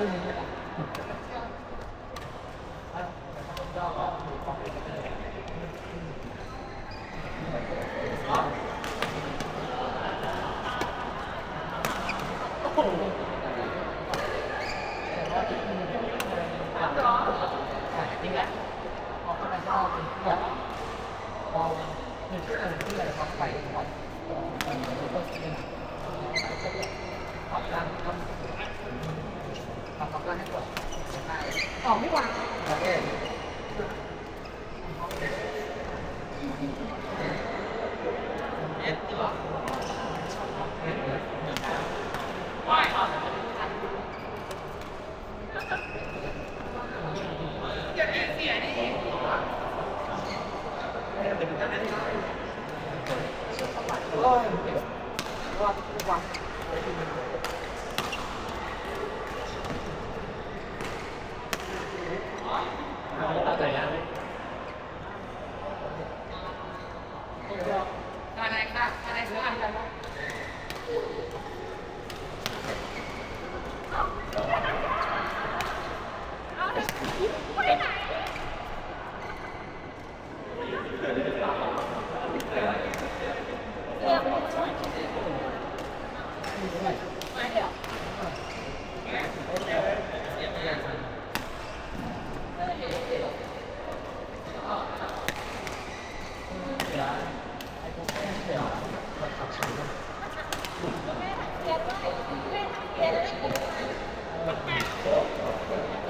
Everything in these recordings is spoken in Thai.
보입니다. โอ้ไม่แทนแข็งแรงด้วย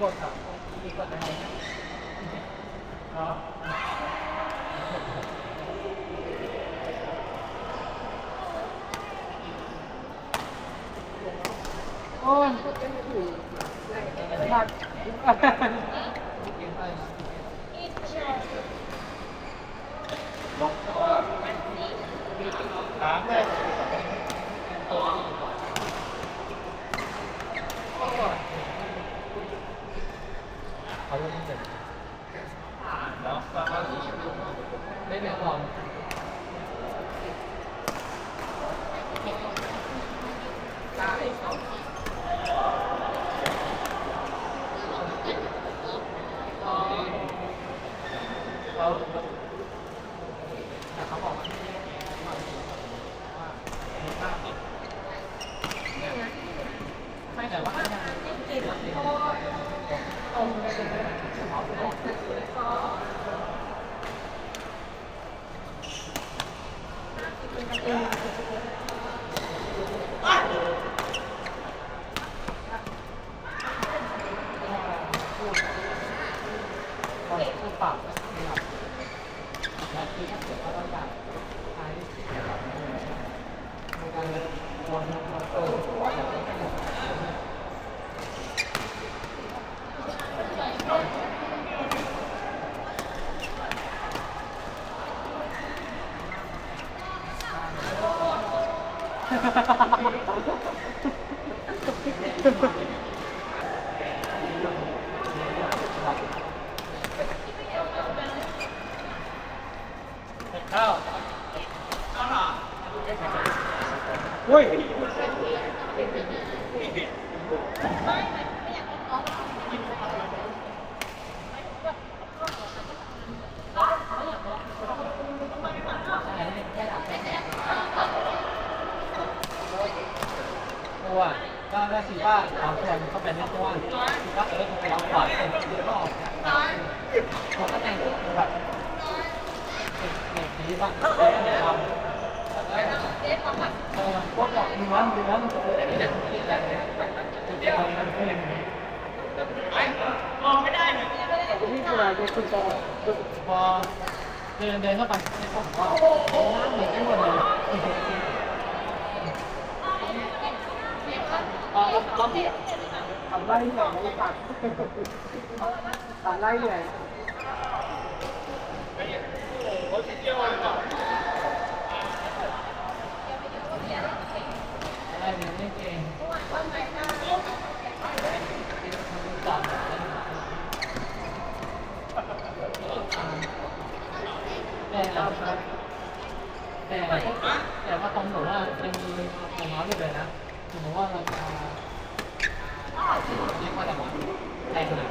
กฎครับมีกฎอะไรเนาะโอ้ยหนักถามเลยเขามเสร็จแล้ว ハハハハ อุ้ยตัวก็ได้สีว่าสามคนเขาเป็นเรื่องว่าก็เออไปเอาขวานเดี๋ยวก็ออกผมก็แต่งแบบเด็กดีบ้าง เออเดี๋ยวทำเออพวกบอกมีวันมีวันเออเนี่ยจะทำมันเป็นนี่คืออะไรคุณโตพอเดินเดินเข้าไปก็น้ำเหมือนกันหมดเลย อ่าเราที่ทำไรเหนื่อยไม่ตัดทำไรเหนื่อย มันมีของน้อยู่เยนะสมว่าเราเรียกว่าอไรวแต่งนั